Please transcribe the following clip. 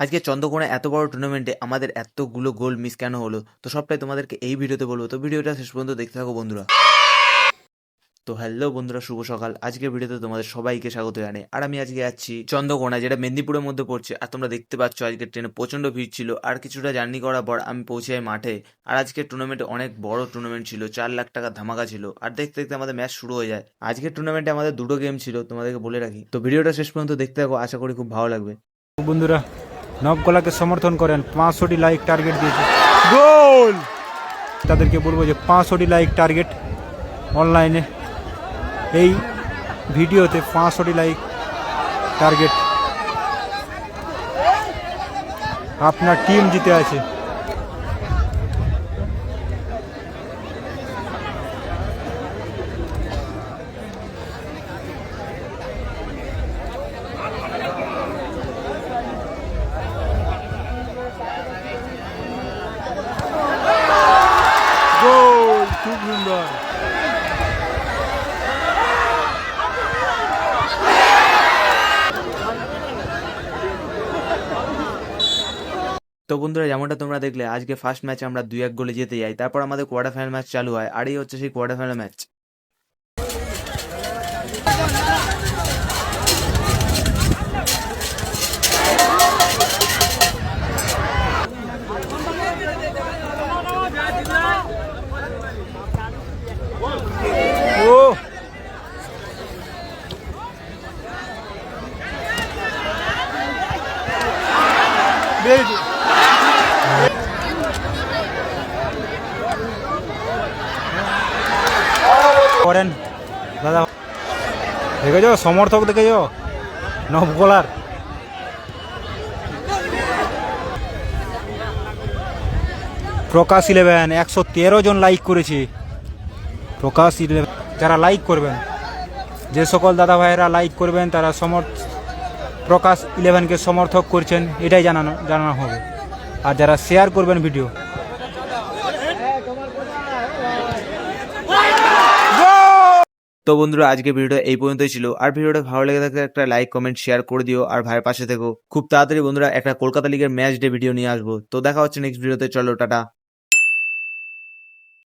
আজকে চন্দ্রকোনা এত বড় টুর্নামেন্টে আমাদের এতগুলো গোল মিস কেন হলো? তো সবটাই তোমাদেরকে এই ভিডিওতে বলব। তো ভিডিওটা শেষ পর্যন্ত দেখতে থাকো বন্ধুরা। তো হ্যালো বন্ধুরা, শুভ সকাল। আজকের ভিডিওতে তোমাদের সবাইকে স্বাগত জানাই। আর আমি আজকে যাচ্ছি চন্দ্রকোনা যেটা মেদিনীপুরের মধ্যে পড়ছে। আর তোমরা দেখতে পাচ্ছ আজকে ট্রেনে প্রচণ্ড ভিড় ছিল। আর কিছুটা জার্নি করার পর আমি পৌঁছে যাই মাঠে। আর আজকের টুর্নামেন্টে অনেক বড় টুর্নামেন্ট ছিল। চার লাখ টাকা ধামাকা ছিল। আর দেখতে দেখতে আমাদের ম্যাচ শুরু হয়ে যায়। আজকের টুর্নামেন্টে আমাদের দুটো গেম ছিল, তোমাদেরকে বলে রাখি। তো ভিডিওটা শেষ পর্যন্ত দেখতে থাকো। আশা করি খুব ভালো লাগবে। বন্ধুরা নবকলাকে সমর্থন করেন, পাঁচশোটি লাইক টার্গেট দিয়েছে। গোল! তাদেরকে বলব যে পাঁচশোটি লাইক টার্গেট অনলাইনে এই ভিডিওতে পাঁচশোটি লাইক টার্গেট আপনার টিম জিতে আছে গোল খুব সুন্দর তো বন্ধুরা, যেমনটা তোমরা দেখলে, আজকে ফার্স্ট ম্যাচে আমরা দুই এক গোলে জিতে যাই, তারপর আমাদের কোয়ার্টার ফাইনাল ম্যাচ চালু হয়, আর এই হচ্ছে সেই কোয়ার্টার ফাইনাল ম্যাচ ও করেন। দাদা, দেখেছ? সমর্থক দেখেছ? নবগোলার। প্রকাশ ইলেভেন, একশো তেরো জন লাইক করেছে। প্রকাশ ইলেভেন, যারা লাইক করবেন, যে সকল দাদা ভাইয়েরা লাইক করবেন, তারা সমর্থ, প্রকাশ ইলেভেনকে সমর্থক করছেন, এটাই জানানো জানানো হবে। আর যারা শেয়ার করবেন ভিডিও তো বন্ধুরা, আজকে ভিডিওটা এই পর্যন্তই ছিল। আর ভিডিওটা ভালো লেগে থাকলে একটা লাইক কমেন্ট শেয়ার করে দিও। আর ভাইয়ের পাশে থেকো। খুব তাড়াতাড়ি বন্ধুরা, একটা কলকাতা লিগের ম্যাচ ডে ভিডিও নিয়ে আসব। তো দেখা হচ্ছে নেক্সট ভিডিওতে চলো, টাটা।